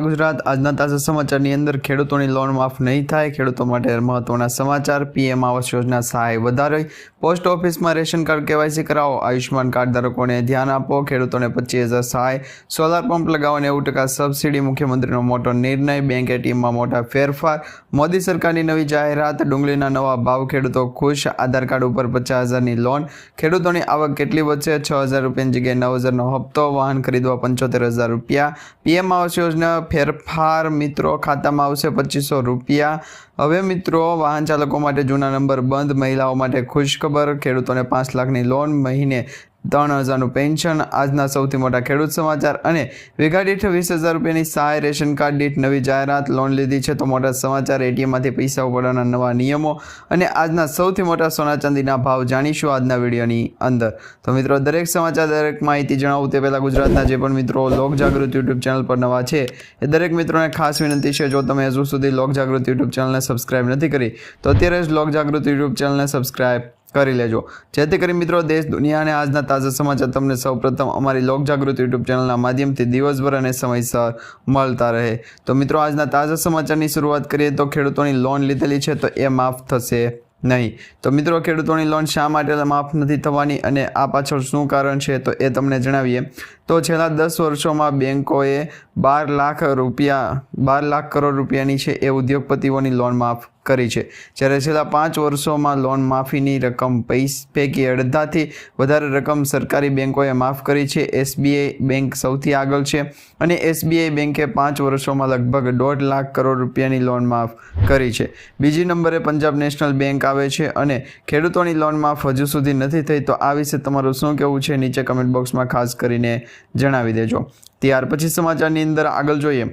ગુજરાત. આજના તાજા સમાચારની અંદર ખેડૂતોની લોન માફ નહીં થાય, ખેડૂતો માટે મહત્વના સમાચાર. પીએમ આવાસ યોજના સહાય વધારે. પોસ્ટ ઓફિસમાં રેશન કાર્ડ કેવાયસી કરાવો. આયુષ્યમાન કાર્ડ ધારકોને ધ્યાન આપો. ખેડૂતોને પચીસ હજાર સહાય. સોલાર પંપ લગાવો નેવું ટકા સબસિડી. મુખ્યમંત્રીનો મોટો નિર્ણય. બેંક એટીએમમાં મોટા ફેરફાર. મોદી સરકારની નવી જાહેરાત. ડુંગળીના નવા ભાવ. ખેડૂતો ખુશ. આધાર કાર્ડ ઉપર પચાસ હજારની લોન. ખેડૂતોની આવક કેટલી વધશે? છ હજાર રૂપિયાની જગ્યાએ નવ હજારનો હપ્તો. વાહન ખરીદવા પંચોતેર હજાર રૂપિયા. પીએમ આવાસ યોજના ફેરફાર મિત્રો ખાતામાં આવશે પચીસો રૂપિયા. હવે મિત્રો, વાહન ચાલકો માટે જૂના નંબર બંધ, મહિલાઓ માટે ખુશખબર, ખેડૂતોને પાંચ લાખની લોન મહિને ત્રણ હજારનું પેન્શન, આજના સૌથી મોટા ખેડૂત સમાચાર અને વીઘા દીઠ વીસ હજાર રૂપિયાની સહાય, રેશન કાર્ડ દીઠ નવી જાહેરાત, લોન લીધી છે તો મોટા સમાચાર, એટીએમમાંથી પૈસા ઉપાડવાના નવા નિયમો અને આજના સૌથી મોટા સોના ચાંદીના ભાવ જાણીશું આજના વિડીયોની અંદર. તો મિત્રો, દરેક સમાચાર, દરેક માહિતી જણાવું તે પહેલાં ગુજરાતના જે પણ મિત્રો લોક જાગૃતિ યુટ્યુબ ચેનલ પર નવા છે, એ દરેક મિત્રોને ખાસ વિનંતી છે, જો તમે હજુ સુધી લોક જાગૃતિ યુટ્યુબ ચેનલને સબસ્ક્રાઇબ નથી કરી, તો અત્યારે જ લોક જાગૃતિ યુટ્યુબ ચેનલને સબસ્ક્રાઇબ કરી લેજો. જેથી કરી મિત્રો દેશ, દુનિયા અને આજના તાજા સમાચાર તમને સૌપ્રથમ અમારી લોક જાગૃતિ યુટ્યુબ ચેનલના માધ્યમથી દિવસભર અને સમયસર મળતા રહે. તો મિત્રો, આજના તાજા સમાચારની શરૂઆત કરીએ તો ખેડૂતોની લોન લીધેલી છે તો એ માફ થશે નહીં. તો મિત્રો, ખેડૂતોની લોન શા માટે માફ નથી થવાની અને આ પાછળ શું કારણ છે તો એ તમને જણાવીએ. તો છેલ્લા દસ વર્ષોમાં બેન્કોએ બાર લાખ રૂપિયા, બાર લાખ કરોડ રૂપિયાની છે એ ઉદ્યોગપતિઓની લોન માફ કરી છે. જ્યારે છેલ્લા પાંચ વર્ષોમાં લોન માફીની રકમ પૈસ, પૈકી અડધાથી વધારે રકમ સરકારી બેન્કોએ માફ કરી છે. એસબીઆઈ બેંક સૌથી આગળ છે અને એસબીઆઈ બેંકે પાંચ વર્ષોમાં લગભગ દોઢ લાખ કરોડ રૂપિયાની લોન માફ કરી છે. બીજી નંબરે પંજાબ નેશનલ બેંક આવે છે અને ખેડૂતોની લોન માફ હજુ સુધી નથી થઈ તો આ વિશે તમારું શું કહેવું છે? નીચે કમેન્ટ બોક્સમાં ખાસ કરીને જણાવી દેજો. ત્યાર પછી સમાચારની અંદર આગળ જોઈએ.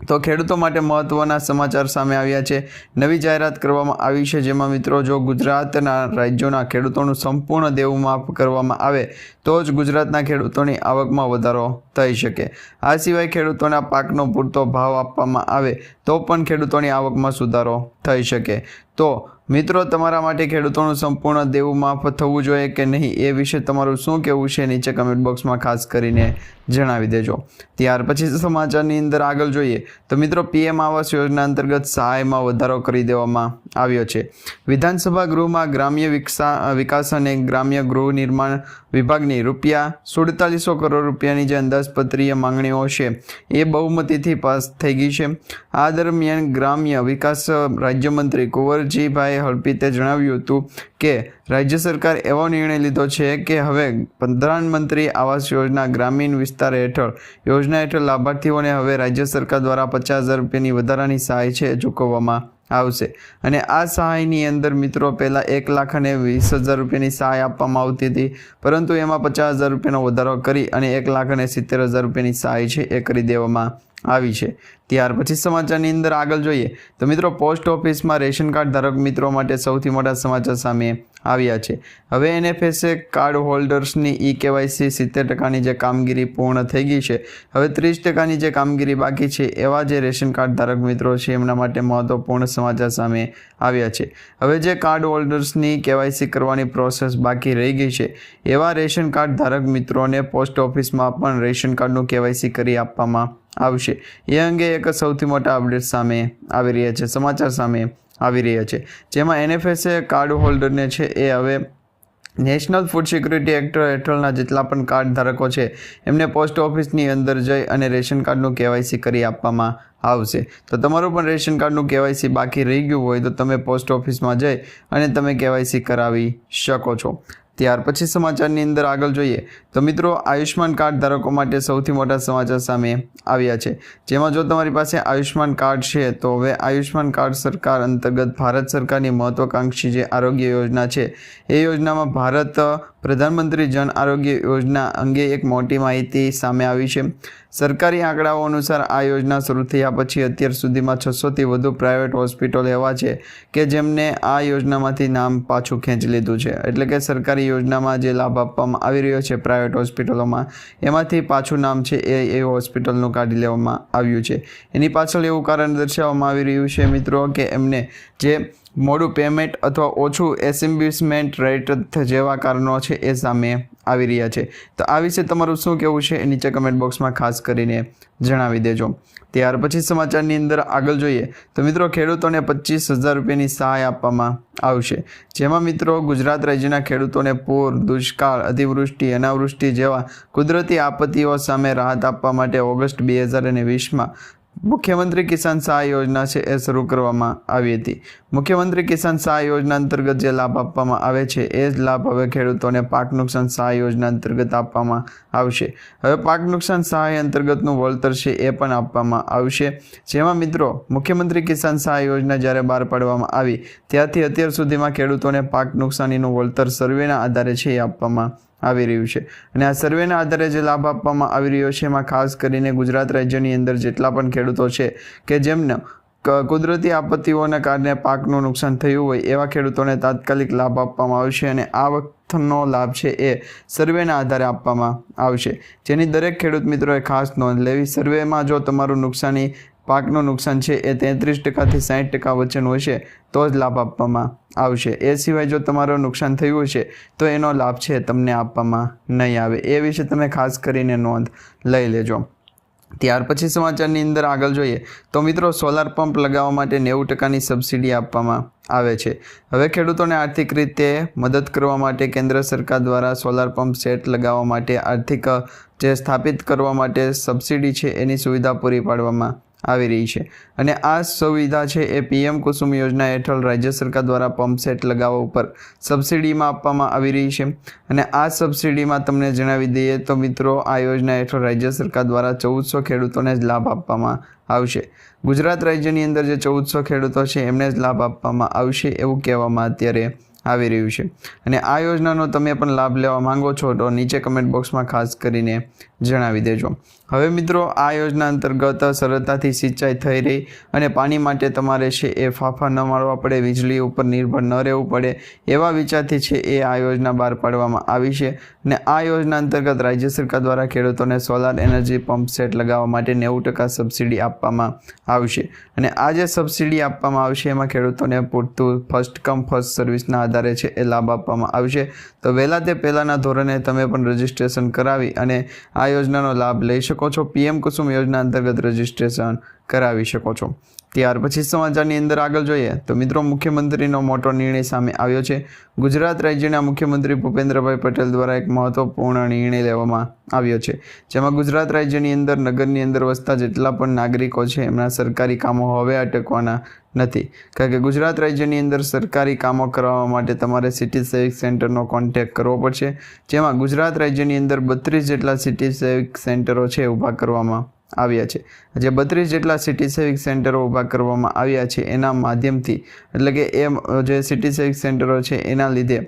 તો ખેડૂતો માટે મહત્ત્વના સમાચાર સામે આવ્યા છે. નવી જાહેરાત કરવામાં આવી છે જેમાં મિત્રો, જો ગુજરાતના રાજ્યોના ખેડૂતોનું સંપૂર્ણ દેવું માફ કરવામાં આવે, તો જ ગુજરાતના ખેડૂતોની આવકમાં વધારો થઈ શકે. આ સિવાય ખેડૂતોના પાકનો પૂરતો ભાવ આપવામાં આવે, તો પણ ખેડૂતોની આવકમાં સુધારો થઈ શકે. તો મિત્રો, તમારા માટે ખેડૂતોનું સંપૂર્ણ દેવું માફ થવું જોઈએ કે નહીં એ વિશે તમારું શું કહેવું છે નીચે કમેન્ટ બોક્સમાં ખાસ કરીને જણાવી દેજો. ત્યાર પછી સમાચારની અંદર આગળ જોઈએ. તો મિત્રો, પીએમ આવાસ યોજના અંતર્ગત સહાયમાં વધારો કરી દેવામાં આવ્યો છે. વિધાનસભા ગૃહમાં ગ્રામ્ય વિકસા, વિકાસ અને ગ્રામ્ય ગૃહ નિર્માણ વિભાગની રૂપિયા સુડતાલીસો કરોડ રૂપિયાની જે અંદાજપત્રીય માંગણીઓ છે એ બહુમતીથી પાસ થઈ ગઈ છે. આ દરમિયાન ગ્રામ્ય વિકાસ રાજ્યમંત્રી કુંવરજીભાઈ હળપીતે જણાવ્યું હતું કે, રાજ્ય સરકાર એવો નિર્ણય લીધો છે કે હવે પ્રધાનમંત્રી આવાસ યોજના ગ્રામીણ વિસ્તાર હેઠળ, યોજના હેઠળ લાભાર્થીઓને હવે રાજ્ય સરકાર દ્વારા પચાસ હજાર રૂપિયાની વધારાની સહાય છે ચૂકવવામાં આવશે. અને આ સહાયની અંદર મિત્રો પહેલાં એક લાખ અને વીસ હજાર રૂપિયાની સહાય આપવામાં આવતી હતી, પરંતુ એમાં પચાસ હજાર રૂપિયાનો વધારો કરી અને એક લાખ અને સિત્તેર હજાર રૂપિયાની સહાય છે એ કરી દેવામાં આવી છે. ત્યાર પછી સમાચારની અંદર આગળ જોઈએ તો મિત્રો, પોસ્ટ ઓફિસમાં રેશન કાર્ડ ધારક મિત્રો માટે સૌથી મોટા સમાચાર સામે આવ્યા છે. હવે એનએફએસએ કાર્ડ હોલ્ડર્સની ઈ કેવાયસી સિત્તેર ટકાની જે કામગીરી પૂર્ણ થઈ ગઈ છે, હવે ત્રીસ ટકાની જે કામગીરી બાકી છે, એવા જે રેશન કાર્ડ ધારક મિત્રો છે, એમના માટે મહત્વપૂર્ણ સમાચાર સામે આવ્યા છે. હવે જે કાર્ડ હોલ્ડર્સની કેવાયસી કરવાની પ્રોસેસ બાકી રહી ગઈ છે, એવા રેશન કાર્ડ ધારક મિત્રોને પોસ્ટ ઓફિસમાં પણ રેશન કાર્ડનું કેવાયસી કરી આપવામાં આવશે. એ અંગે એક સૌથી મોટા અપડેટ સામે આવી રહ્યા છે. સમાચાર સામે આવી રહ્યા છે. જેમાં એનએફએસએ કાર્ડ હોલ્ડરને છે એ હવે નેશનલ ફૂડ સિક્યુરિટી એક્ટ હેઠળના જેટલા પણ કાર્ડ ધારકો છે, એમને પોસ્ટ ઓફિસની અંદર જઈ અને રેશન કાર્ડનું કેવાયસી કરી આપવામાં આવશે. તો તમારું પણ રેશન કાર્ડનું કેવાયસી બાકી રહી ગયું હોય તો તમે પોસ્ટ ઓફિસમાં જઈ અને તમે કેવાયસી કરાવી શકો છો. ત્યાર પછી સમાચારની અંદર આગળ જોઈએ તો મિત્રો આયુષ્માન કાર્ડ ધારકો માટે સૌથી મોટા સમાચાર સામે આવ્યા છે. જેમાં જો તમારી પાસે આયુષ્માન કાર્ડ છે, તો હવે આયુષ્માન કાર્ડ સરકાર અંતર્ગત ભારત સરકારની મહત્વાકાંક્ષી જે આરોગ્ય યોજના છે, એ યોજનામાં ભારત પ્રધાનમંત્રી જન આરોગ્ય યોજના અંગે એક મોટી માહિતી સામે આવી છે. સરકારી આંકડાઓ અનુસાર આ યોજના શરૂ થયા પછી અત્યાર સુધીમાં છસોથી વધુ પ્રાઇવેટ હોસ્પિટલ એવા છે કે જેમને આ યોજનામાંથી નામ પાછું ખેંચી લીધું છે. એટલે કે સરકારી યોજનામાં જે લાભ આપવામાં આવી રહ્યો છે પ્રાઇવેટ હોસ્પિટલોમાં, એમાંથી પાછું નામ છે એ એ હોસ્પિટલનું કાઢી લેવામાં આવ્યું છે. એની પાછળ એવું કારણ દર્શાવવામાં આવી રહ્યું છે મિત્રો કે એમને જે મોડું પેમેન્ટ અથવા ઓછું એસેમ્બ્લિશમેન્ટ રેટ જેવા કારણો છે એ સામે આવી રહ્યા છે. તો આ વિશે તમારું શું કહેવું છે એ નીચે કમેન્ટ બોક્સમાં ખાસ કરીને જણાવી દેજો. ત્યાર પછી સમાચારની અંદર આગળ જોઈએ તો મિત્રો ખેડૂતોને પચીસ હજાર રૂપિયાની સહાય આપવામાં આવશે. જેમાં મિત્રો ગુજરાત રાજ્યના ખેડૂતોને પૂર, દુષ્કાળ, અતિવૃષ્ટિ, અનાવૃષ્ટિ જેવા કુદરતી આપત્તિઓ સામે રાહત આપવા માટે ઓગસ્ટ બે હજાર અને વીસમાં મુખ્યમંત્રી કિસાન સહાય યોજના છે એ શરૂ કરવામાં આવી હતી. મુખ્યમંત્રી કિસાન સહાય યોજના અંતર્ગત જે લાભ આપવામાં આવે છે એ જ લાભ હવે ખેડૂતોને પાક નુકસાન સહાય યોજના અંતર્ગત આપવામાં આવશે. હવે પાક નુકસાન સહાય અંતર્ગતનું વળતર છે એ પણ આપવામાં આવશે. જેમાં મિત્રો, મુખ્યમંત્રી કિસાન સહાય યોજના જ્યારે બહાર પાડવામાં આવી, ત્યારથી અત્યાર સુધીમાં ખેડૂતોને પાક નુકસાનીનું વળતર સર્વેના આધારે છે એ આપવામાં આવી રહ્યું છે. અને આ સર્વેના આધારે જે લાભ આપવામાં આવી રહ્યો છે, એમાં ખાસ કરીને ગુજરાત રાજ્યની અંદર જેટલા પણ ખેડૂતો છે કે જેમને કુદરતી આપત્તિઓના કારણે પાકનું નુકસાન થયું હોય, એવા ખેડૂતોને તાત્કાલિક લાભ આપવામાં આવશે અને આ વખતનો લાભ છે એ સર્વેના આધારે આપવામાં આવશે. જેની દરેક ખેડૂત મિત્રોએ ખાસ નોંધ લેવી. સર્વેમાં જો તમારું નુકસાની, પાકનું નુકસાન છે એ તેત્રીસ ટકાથી સાઠ ટકા વચ્ચેનું હશે તો જ લાભ આપવામાં આવશે. એ સિવાય જો તમારું નુકસાન થયું હશે, તો એનો લાભ છે તમને આપવામાં નહીં આવે. એ વિશે તમે ખાસ કરીને નોંધ લઈ લેજો. ત્યાર પછી સમાચારની અંદર આગળ જોઈએ, તો મિત્રો સોલાર પંપ લગાવવા માટે નેવું ટકાની સબસિડી આપવામાં આવે છે. હવે ખેડૂતોને આર્થિક રીતે મદદ કરવા માટે કેન્દ્ર સરકાર દ્વારા સોલાર પંપ સેટ લગાવવા માટે આર્થિક જે સ્થાપિત કરવા માટે સબસિડી છે, એની સુવિધા પૂરી પાડવામાં આવી રહી છે. અને આ સુવિધા છે એ પીએમ કુસુમ યોજના હેઠળ રાજ્ય સરકાર દ્વારા પંપ સેટ લગાવવા ઉપર સબસિડીમાં આપવામાં આવી રહી છે. અને આ સબસિડીમાં તમને જણાવી દઈએ તો મિત્રો, આ યોજના હેઠળ રાજ્ય સરકાર દ્વારા ચૌદસો ખેડૂતોને જ લાભ આપવામાં આવશે. ગુજરાત રાજ્યની અંદર જે ચૌદસો ખેડૂતો છે, એમને જ લાભ આપવામાં આવશે એવું કહેવામાં અત્યારે આવી રહ્યું છે. અને આ યોજનાનો તમે પણ લાભ લેવા માંગો છો તો નીચે કમેન્ટ બોક્સમાં ખાસ કરીને જણાવી દેજો. હવે મિત્રો, આ યોજના અંતર્ગત સરળતાથી સિંચાઈ થઈ રહી અને પાણી માટે તમારે છે એ ફાફા ન મારવા પડે, વીજળી ઉપર નિર્ભર ન રહેવું પડે એવા વિચારથી છે એ આ યોજના બહાર પાડવામાં આવી છે અને આ યોજના અંતર્ગત રાજ્ય સરકાર દ્વારા ખેડૂતોને સોલાર એનર્જી પંપ સેટ લગાવવા માટે નેવું ટકા સબસિડી આપવામાં આવશે. અને આ જે સબસિડી આપવામાં આવશે, એમાં ખેડૂતોને પૂરતું ફર્સ્ટ કમ ફર્સ્ટ સર્વિસના આધારે છે એ લાભ આપવામાં આવશે. તો વહેલા તે પહેલાંના ધોરણે તમે પણ રજિસ્ટ્રેશન કરાવી અને આ યોજનાનો લાભ લઈ શકો છો. પીએમ કુસુમ યોજના અંતર્ગત રજીસ્ટ્રેશન કરાવી શકો છો. ત્યાર પછી સમાચારની અંદર આગળ જોઈએ તો મિત્રો, મુખ્યમંત્રીનો મોટો નિર્ણય સામે આવ્યો છે. ગુજરાત રાજ્યના મુખ્યમંત્રી ભૂપેન્દ્રભાઈ પટેલ દ્વારા એક મહત્વપૂર્ણ નિર્ણય લેવામાં આવ્યો છે. જેમાં ગુજરાત રાજ્યની અંદર, નગરની અંદર વસતા જેટલા પણ નાગરિકો છે, એમના સરકારી કામો હવે અટકવાના નથી. કારણ કે ગુજરાત રાજ્યની અંદર સરકારી કામો કરાવવા માટે તમારે સિટી સેવિક સેન્ટરનો કોન્ટેક કરવો પડશે. જેમાં ગુજરાત રાજ્યની અંદર બત્રીસ જેટલા સિટી સેવિક સેન્ટરો છે ઊભા કરવામાં આવ્યા છે. જે બત્રીસ જેટલા સિટી સેવિક સેન્ટરો ઊભા કરવામાં આવ્યા છે એના માધ્યમથી, એટલે કે એ જે સિટી સેવિક સેન્ટરો છે એના લીધે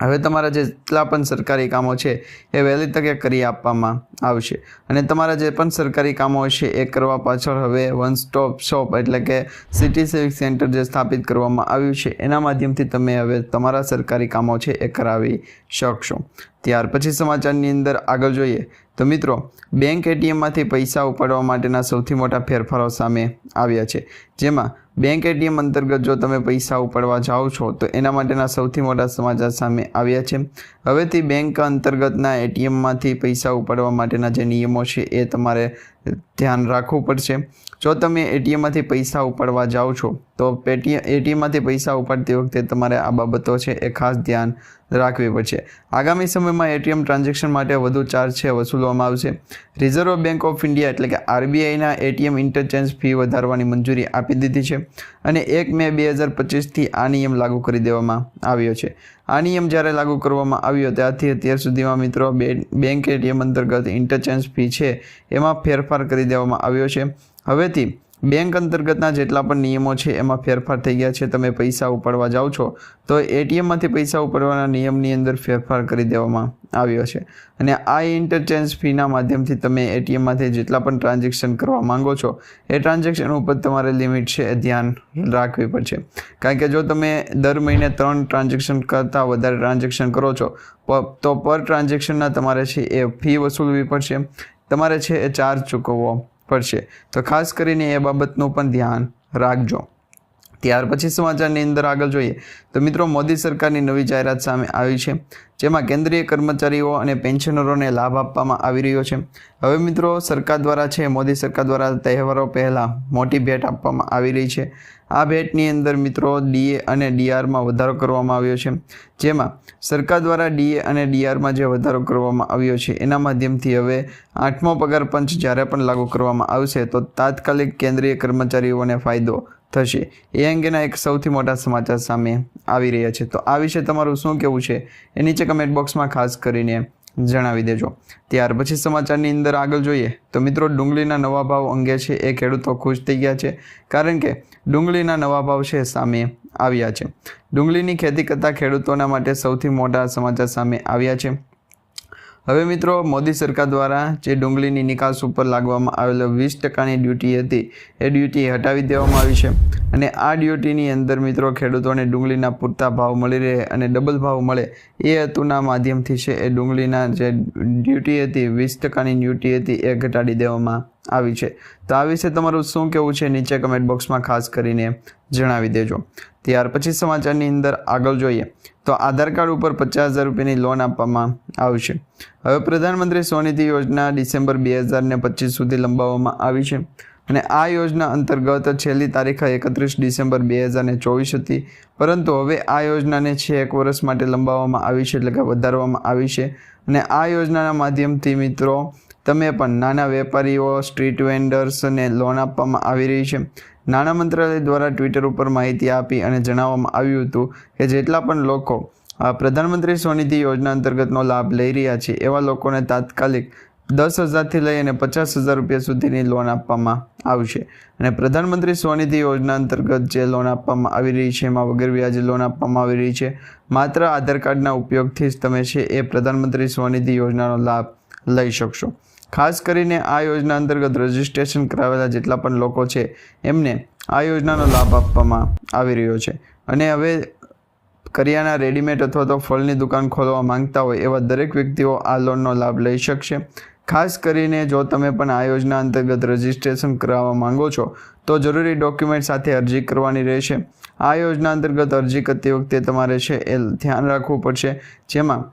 હવે તમારા જેટલા પણ સરકારી કામો છે, એ વહેલી તકે કરી આપવામાં આવશે. અને તમારા જે પણ સરકારી કામો હશે એ કરવા પાછળ હવે વન સ્ટોપ શોપ એટલે કે સિટી સેવિક સેન્ટર જે સ્થાપિત કરવામાં આવ્યું છે, એના માધ્યમથી તમે હવે તમારા સરકારી કામો છે, એ કરાવી શકશો. ત્યાર પછી સમાચારની અંદર આગળ જોઈએ, તો મિત્રો બેંક એટીએમમાંથી પૈસા ઉપાડવા માટેના સૌથી મોટા ફેરફારો સામે આવ્યા છે. જેમાં બેંક એટીએમ અંતર્ગત જો તમે પૈસા ઉપાડવા જાઓ છો, તો એના માટેના સૌથી મોટા સમાચાર સામે આવ્યા છે. હવેથી બેંક અંતર્ગતના એટીએમમાંથી પૈસા ઉપાડવા માટેના જે નિયમો છે, એ તમારે ધ્યાન રાખવું પડશે. જો તમે એટીએમમાંથી પૈસા ઉપાડવા જાઓ છો, તો પેટીએમ એટીએમમાંથી પૈસા ઉપાડતી વખતે તમારે આ બાબતો છે એ ખાસ ધ્યાન રાખવી પડશે. આગામી સમયમાં એટીએમ ટ્રાન્ઝેક્શન માટે વધુ ચાર્જ છે વસૂલવામાં આવશે. રિઝર્વ બેંક ઓફ ઇન્ડિયા એટલે કે આરબીઆઈના એટીએમ ઇન્ટરચેન્જ ફી વધારવાની મંજૂરી આપી દીધી છે અને એક મે બે હજાર પચીસથી આ નિયમ લાગુ કરી દેવામાં આવ્યો છે. આ નિયમ જ્યારે લાગુ કરવામાં આવ્યો, ત્યારથી અત્યાર સુધીમાં મિત્રો બેંક એટીએમ અંતર્ગત ઇન્ટરચેન્જ ફી છે, એમાં ફેરફાર કરી દેવામાં આવ્યો છે. હવેથી બેંક અંતર્ગતના જેટલા પણ નિયમો છે, એમાં ફેરફાર થઈ ગયા છે. તમે પૈસા ઉપાડવા જાઓ છો, તો એટીએમમાંથી પૈસા ઉપાડવાના નિયમની અંદર ફેરફાર કરી દેવામાં આવ્યો છે. અને આ ઇન્ટરચેન્જ ફીના માધ્યમથી તમે એટીએમમાંથી જેટલા પણ ટ્રાન્ઝેક્શન કરવા માંગો છો, એ ટ્રાન્ઝેક્શન ઉપર તમારે લિમિટ છે, એ ધ્યાન રાખવી પડશે. કારણ કે જો તમે દર મહિને ત્રણ ટ્રાન્ઝેક્શન કરતાં વધારે ટ્રાન્ઝેક્શન કરો છો તો પર ટ્રાન્ઝેક્શનના તમારે છે, એ ફી વસૂલવી પડશે. તમારે છે, એ ચાર્જ ચૂકવવો. પડશે. તો ખાસ કરીને એ બાબતનું પણ ધ્યાન રાખજો. ત્યાર પછી સમાચારની અંદર આગળ જોઈએ. તો મિત્રો, મોદી સરકારની નવી જાહેરાત સામે આવી છે, જેમાં કેન્દ્રીય કર્મચારીઓ અને પેન્શનરોને લાભ આપવામાં આવી રહ્યો છે. હવે મિત્રો, સરકાર દ્વારા છે, મોદી સરકાર દ્વારા તહેવારો પહેલાં મોટી ભેટ આપવામાં આવી રહી છે. આ ભેટની અંદર મિત્રો ડીએ અને ડીઆરમાં વધારો કરવામાં આવ્યો છે. જેમાં સરકાર દ્વારા ડીએ અને ડીઆરમાં જે વધારો કરવામાં આવ્યો છે, એના માધ્યમથી હવે આઠમો પગાર પંચ જ્યારે પણ લાગુ કરવામાં આવશે, તો તાત્કાલિક કેન્દ્રીય કર્મચારીઓને ફાયદો થશે. એ અંગેના એક સૌથી મોટા સમાચાર સામે આવી રહ્યા છે. તો આ વિશે તમારું શું કહેવું છે? એ નીચે કમેન્ટ બોક્સમાં ખાસ કરીને જણાવી દેજો. ત્યાર પછી સમાચારની અંદર આગળ જોઈએ તો મિત્રો ડુંગળીના નવા ભાવ અંગે છે એ ખેડૂતો ખુશ થઈ ગયા છે કારણ કે ડુંગળીના નવા ભાવ છે સામે આવ્યા છે. ડુંગળીની ખેતી કરતા ખેડૂતોના માટે સૌથી મોટા સમાચાર સામે આવ્યા છે. હવે મિત્રો, મોદી સરકાર દ્વારા જે ડુંગળીની નિકાસ ઉપર લાગવામાં આવેલો વીસ ટકાની ડ્યુટી હતી, એ ડ્યુટી હટાવી દેવામાં આવી છે. અને આ ડ્યુટીની અંદર મિત્રો, ખેડૂતોને ડુંગળીના પૂરતા ભાવ મળી રહે અને ડબલ ભાવ મળે એ હેતુના માધ્યમથી છે એ ડુંગળીના જે ડ્યુટી હતી, વીસ ટકાની ડ્યુટી હતી, એ ઘટાડી દેવામાં આવી છે. તો આ વિશે તમારું શું કહેવું છે, નીચે કમેન્ટ બોક્સમાં ખાસ કરીને જણાવી દેજો. ત્યાર પછી સમાચારની અંદર આગળ જોઈએ. તો આધાર કાર્ડ ઉપર પચાસ હજાર રૂપિયાની લોન આપવામાં આવશે. હવે પ્રધાનમંત્રી સ્વનિધિ યોજના ડિસેમ્બર બે હજાર ને પચીસ સુધી લંબાવવામાં આવી છે. અને આ યોજના અંતર્ગત છેલ્લી તારીખ એકત્રીસ ડિસેમ્બર બે હજાર ને ચોવીસ હતી. પરંતુ હવે આ યોજનાને છે એક વર્ષ માટે લંબાવવામાં આવી છે એટલે કે વધારવામાં આવી છે. અને આ યોજનાના માધ્યમથી મિત્રો, તમે પણ નાના વેપારીઓ, સ્ટ્રીટ વેન્ડર્સને લોન આપવામાં આવી રહી છે. નાણાં મંત્રાલય દ્વારા ટ્વિટર ઉપર માહિતી આપી અને જણાવવામાં આવ્યું હતું કે જેટલા પણ લોકો પ્રધાનમંત્રી સ્વનિધિ યોજના અંતર્ગતનો લાભ લઈ રહ્યા છે, એવા લોકોને તાત્કાલિક દસ હજારથી લઈ અને પચાસ હજાર રૂપિયા સુધીની લોન આપવામાં આવશે. અને પ્રધાનમંત્રી સ્વનિધિ યોજના અંતર્ગત જે લોન આપવામાં આવી રહી છે, એમાં વગર વ્યાજે લોન આપવામાં આવી રહી છે, માત્ર આધાર કાર્ડના ઉપયોગથી જ તમે છે એ પ્રધાનમંત્રી સ્વનિધિ યોજનાનો લાભ લઈ શકશો. ખાસ કરીને આ યોજના અંતર્ગત રજિસ્ટ્રેશન કરાવેલા જેટલા પણ લોકો છે, એમને આ યોજનાનો લાભ આપવામાં આવી રહ્યો છે. અને હવે કરિયાના રેડીમેડ અથવા તો ફળની દુકાન ખોલવા માંગતા હોય એવા દરેક વ્યક્તિઓ આ લોનનો લાભ લઈ શકશે. ખાસ કરીને જો તમે પણ આ યોજના અંતર્ગત રજિસ્ટ્રેશન કરાવવા માંગો છો, તો જરૂરી ડોક્યુમેન્ટ સાથે અરજી કરવાની રહેશે. આ યોજના અંતર્ગત અરજી કરતી વખતે તમારે છે એ ધ્યાન રાખવું પડશે, જેમાં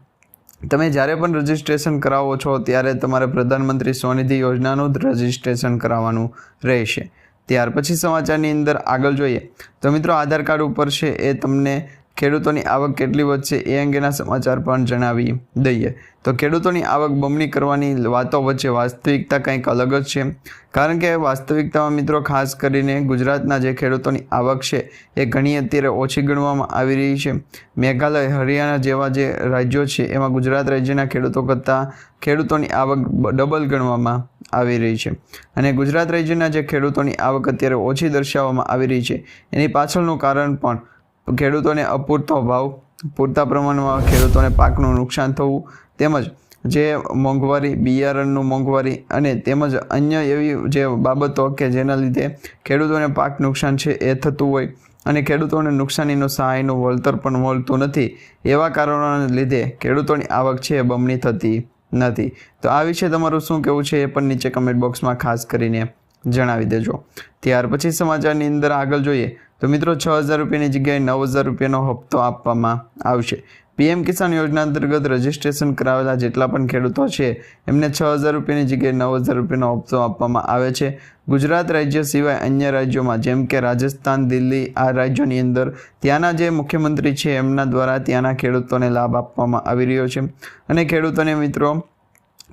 તમે જ્યારે પણ રજિસ્ટ્રેશન કરાવો છો, ત્યારે તમારે પ્રધાનમંત્રી સ્વનિધિ યોજનાનું જ રજિસ્ટ્રેશન કરાવવાનું રહેશે. ત્યાર પછી સમાચારની અંદર આગળ જોઈએ. તો મિત્રો, આધાર કાર્ડ ઉપર છે એ તમને ખેડૂતોની આવક કેટલી વધશે એ અંગેના સમાચાર પણ જણાવી દઈએ. તો ખેડૂતોની આવક બમણી કરવાની વાતો વચ્ચે વાસ્તવિકતા કંઈક અલગ જ છે. કારણ કે વાસ્તવિકતામાં મિત્રો ખાસ કરીને ગુજરાતના જે ખેડૂતોની આવક છે એ ઘણી અત્યારે ઓછી ગણવામાં આવી રહી છે. મેઘાલય, હરિયાણા જેવા જે રાજ્યો છે એમાં ગુજરાત રાજ્યના ખેડૂતો કરતાં ખેડૂતોની આવક ડબલ ગણવામાં આવી રહી છે. અને ગુજરાત રાજ્યના જે ખેડૂતોની આવક અત્યારે ઓછી દર્શાવવામાં આવી રહી છે. એની પાછળનું કારણ પણ ખેડૂતોને અપૂરતો ભાવ, પૂરતા પ્રમાણમાં ખેડૂતોને પાકનું નુકસાન થવું, તેમજ જે મોંઘવારી બિયારણનું મોંઘવારી અને તેમજ અન્ય એવી જે બાબતો કે જેના લીધે ખેડૂતોને પાક નુકસાન છે એ થતું હોય અને ખેડૂતોને નુકસાનીનો સહાયનું વળતર પણ મળતું નથી, એવા કારણોને લીધે ખેડૂતોની આવક છે એ બમણી થતી નથી. તો આ વિશે તમારું શું કહેવું છે એ પણ નીચે કમેન્ટ બોક્સમાં ખાસ કરીને જણાવી દેજો. ત્યાર પછી સમાચારની અંદર આગળ જોઈએ તો મિત્રો છ હજાર રૂપિયાની જગ્યાએ નવ હજાર રૂપિયાનો હપ્તો આપવામાં આવશે. પીએમ કિસાન યોજના અંતર્ગત રજીસ્ટ્રેશન કરાવેલા જેટલા પણ ખેડૂતો છે, એમને છ હજાર રૂપિયાની જગ્યાએ નવ હજાર રૂપિયાનો હપ્તો આપવામાં આવે છે. ગુજરાત રાજ્ય સિવાય અન્ય રાજ્યોમાં, જેમ કે રાજસ્થાન, દિલ્હી, આ રાજ્યોની અંદર ત્યાંના જે મુખ્યમંત્રી છે, એમના દ્વારા ત્યાંના ખેડૂતોને લાભ આપવામાં આવી રહ્યો છે. અને ખેડૂતોને મિત્રો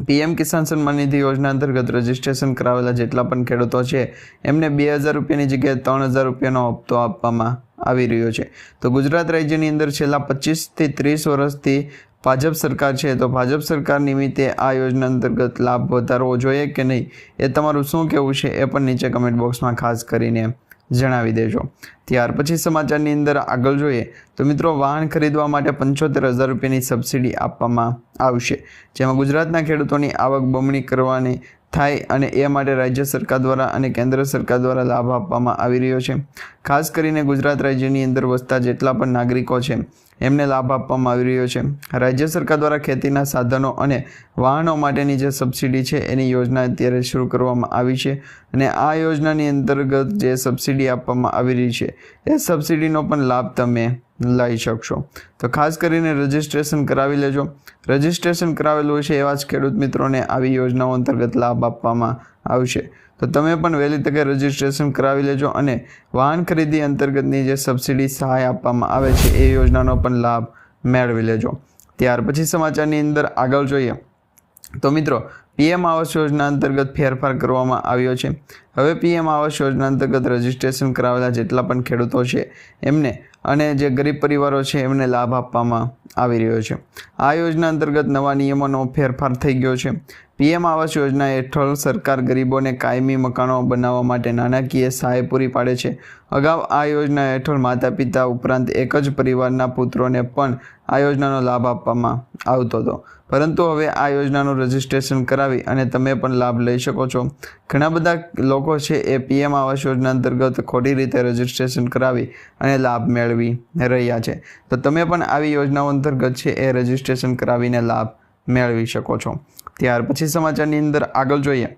પીએમ કિસાન સન્માન નિધિ યોજના અંતર્ગત રજિસ્ટ્રેશન કરાવેલા જેટલા પણ ખેડૂતો છે, એમને બે હજાર રૂપિયાની જગ્યાએ ત્રણ હજાર રૂપિયાનો હપ્તો આપવામાં આવી રહ્યો છે. તો ગુજરાત રાજ્યની અંદર છેલ્લા પચીસથી ત્રીસ વર્ષથી ભાજપ સરકાર છે, તો ભાજપ સરકાર નિમિત્તે આ યોજના અંતર્ગત લાભ વધારવો જોઈએ કે નહીં? એ તમારું શું કહેવું છે એ પણ નીચે કમેન્ટ બોક્સમાં ખાસ કરીને જણાવી દેજો. ત્યાર પછી સમાચારની અંદર આગળ જોઈએ તો મિત્રો, વાહન ખરીદવા માટે પંચોતેર હજાર રૂપિયાની સબસિડી આપવામાં આવશે, જેમાં ગુજરાતના ખેડૂતોની આવક બમણી કરવાની થાય અને એ માટે રાજ્ય સરકાર દ્વારા અને કેન્દ્ર સરકાર દ્વારા લાભ આપવામાં આવી રહ્યો છે. ખાસ કરીને ગુજરાત રાજ્યની અંદર વસતા જેટલા પણ નાગરિકો છે, એમને લાભ આપવામાં આવી રહ્યો છે. રાજ્ય સરકાર દ્વારા ખેતીના સાધનો અને વાહનો માટેની જે સબસિડી છે, એની યોજના અત્યારે શરૂ કરવામાં આવી છે અને આ યોજનાની અંતર્ગત જે સબસિડી આપવામાં આવી રહી છે, એ સબસિડીનો પણ લાભ તમે લઈ શકશો. તો ખાસ કરીને રજિસ્ટ્રેશન કરાવી લેજો. રજિસ્ટ્રેશન કરાવેલું છે એવા જ ખેડૂત મિત્રોને આવી યોજનાઓ અંતર્ગત લાભ આપવામાં આવશે. તો તમે પણ વહેલી તકે રજિસ્ટ્રેશન કરાવી લેજો અને વાહન ખરીદી અંતર્ગતની જે સબસિડી સહાય આપવામાં આવે છે, એ યોજનાનો પણ લાભ મેળવી લેજો. ત્યાર પછી સમાચારની અંદર આગળ જોઈએ. તો મિત્રો, પીએમ આવાસ યોજના અંતર્ગત ફેરફાર કરવામાં આવ્યો છે. હવે પીએમ આવાસ યોજના અંતર્ગત રજિસ્ટ્રેશન કરાવેલા જેટલા પણ ખેડૂતો છે, એમને અને જે ગરીબ પરિવારો છે, એમને લાભ આપવામાં આવી રહ્યો છે. આ યોજના અંતર્ગત નવા નિયમોનો ફેરફાર થઈ ગયો છે. પીએમ આવાસ યોજના હેઠળ સરકાર ગરીબોને કાયમી મકાનો બનાવવા માટે નાણાકીય સહાય પૂરી પાડે છે. અગાઉ આ યોજના હેઠળ માતા પિતા ઉપરાંત એક જ પરિવારના પુત્રોને પણ આ યોજનાનો લાભ આપવામાં આવતો હતો. પરંતુ હવે આ યોજનાનું રજિસ્ટ્રેશન કરાવી અને તમે પણ લાભ લઈ શકો છો. ઘણા બધા લોકો છે એ પીએમ આવાસ યોજના અંતર્ગત ખોટી રીતે રજિસ્ટ્રેશન કરાવી અને લાભ મેળવી રહ્યા છે. તો તમે પણ આવી યોજનાઓ અંતર્ગત છે એ રજિસ્ટ્રેશન કરાવીને લાભ મેળવી શકો છો. ત્યાર પછી સમાચારની અંદર આગળ જોઈએ.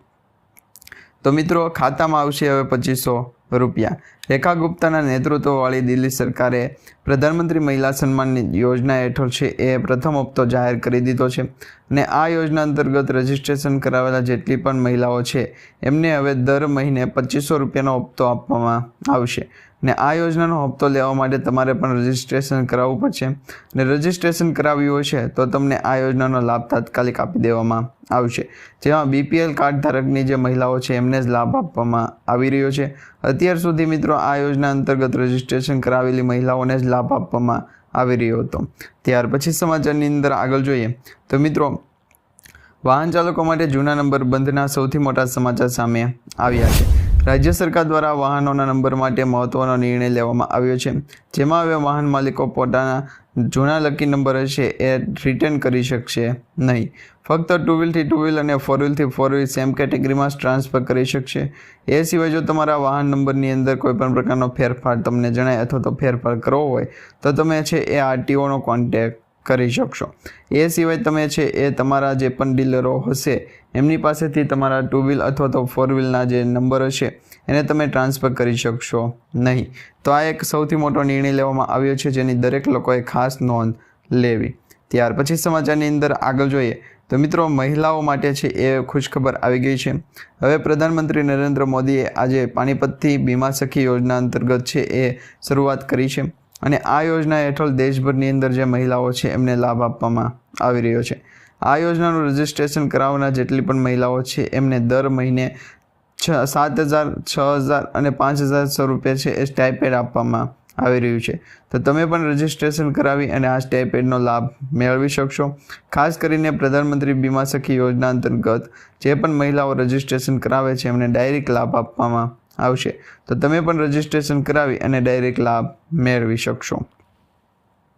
તો મિત્રો, ખાતામાં આવશે હવે પચીસો રૂપિયા. રેખા ગુપ્તાના નેતૃત્વવાળી દિલ્હી સરકારે પ્રધાનમંત્રી મહિલા સન્માન યોજના હેઠળ છે એ પ્રથમ હપ્તો જાહેર કરી દીધો છે અને આ યોજના અંતર્ગત રજિસ્ટ્રેશન કરાવેલા જેટલી પણ મહિલાઓ છે, એમને હવે દર મહિને પચીસો રૂપિયાનો હપ્તો આપવામાં આવશે. ને આ યોજનાનો હપ્તો લેવા માટે તમારે પણ રજિસ્ટ્રેશન કરાવવું પડશે. અને રજિસ્ટ્રેશન કરાવ્યું હશે તો તમને આ યોજનાનો લાભ તાત્કાલિક આપી દેવામાં આવશે. જેમાં બીપીએલ કાર્ડ ધારકની જે મહિલાઓ છે, એમને જ લાભ આપવામાં આવી રહ્યો છે. અત્યાર સુધી મિત્રો આ યોજના અંતર્ગત રજીસ્ટ્રેશન કરાવેલી મહિલાઓને જ લાભ આપવામાં આવી રહ્યો હતો. ત્યાર પછી સમાચારની અંદર આગળ જોઈએ તો મિત્રો, વાહન ચાલકો માટે જૂના નંબર બંધના સૌથી મોટા સમાચાર સામે આવ્યા છે. રાજ્ય સરકાર દ્વારા વાહનોના નંબર માટે મહત્વનો નિર્ણય લેવામાં આવ્યો છે. જેમાં હવે વાહન માલિકો પોતાના જૂના લકી નંબર હશે એ રિટર્ન કરી શકશે નહીં. ફક્ત ટુ વ્હીલથી ટુ વ્હીલ અને ફોર વ્હીલથી ફોર વ્હીલ સેમ કેટેગરીમાં ટ્રાન્સફર કરી શકશે. એ સિવાય જો તમારા વાહન નંબરની અંદર કોઈપણ પ્રકારનો ફેરફાર તમને જણાય અથવા તો ફેરફાર કરવો હોય, તો તમે છે એ આરટીઓનો કોન્ટેક્ટ કરી શકશો. એ સિવાય તમે છે, એ તમારા જે પણ ડીલરો હશે, એમની પાસેથી તમારા ટુ વ્હીલ અથવા તો ફોર વ્હીલના જે નંબર હશે, એને તમે ટ્રાન્સફર કરી શકશો નહીં. તો આ એક સૌથી મોટો નિર્ણય લેવામાં આવ્યો છે, જેની દરેક લોકોએ ખાસ નોંધ લેવી. ત્યાર પછી સમાચારની અંદર આગળ જોઈએ. તો મિત્રો, મહિલાઓ માટે છે, એ ખુશખબર આવી ગઈ છે. હવે પ્રધાનમંત્રી નરેન્દ્ર મોદીએ આજે પાણીપતથી બીમા સખી યોજના અંતર્ગત છે, એ શરૂઆત કરી છે. અને આ યોજના હેઠળ દેશભરની અંદર જે મહિલાઓ છે, એમને લાભ આપવામાં આવી રહ્યો છે. આ યોજનાનું રજિસ્ટ્રેશન કરાવનાર જેટલી પણ મહિલાઓ છે, એમને દર મહિને છ, સાત હજાર, છ હજાર અને પાંચ હજાર સો રૂપિયા છે એ સ્ટાઇપેડ આપવામાં આવી રહ્યું છે. તો તમે પણ રજિસ્ટ્રેશન કરાવી અને આ સ્ટેપેડનો લાભ મેળવી શકશો. ખાસ કરીને પ્રધાનમંત્રી બીમા સખી યોજના અંતર્ગત જે પણ મહિલાઓ રજિસ્ટ્રેશન કરાવે છે, એમને ડાયરેક્ટ લાભ આપવામાં આવશે. તો તમે પણ રજિસ્ટ્રેશન કરાવી અને ડાયરેક્ટ લાભ મેળવી શકશો.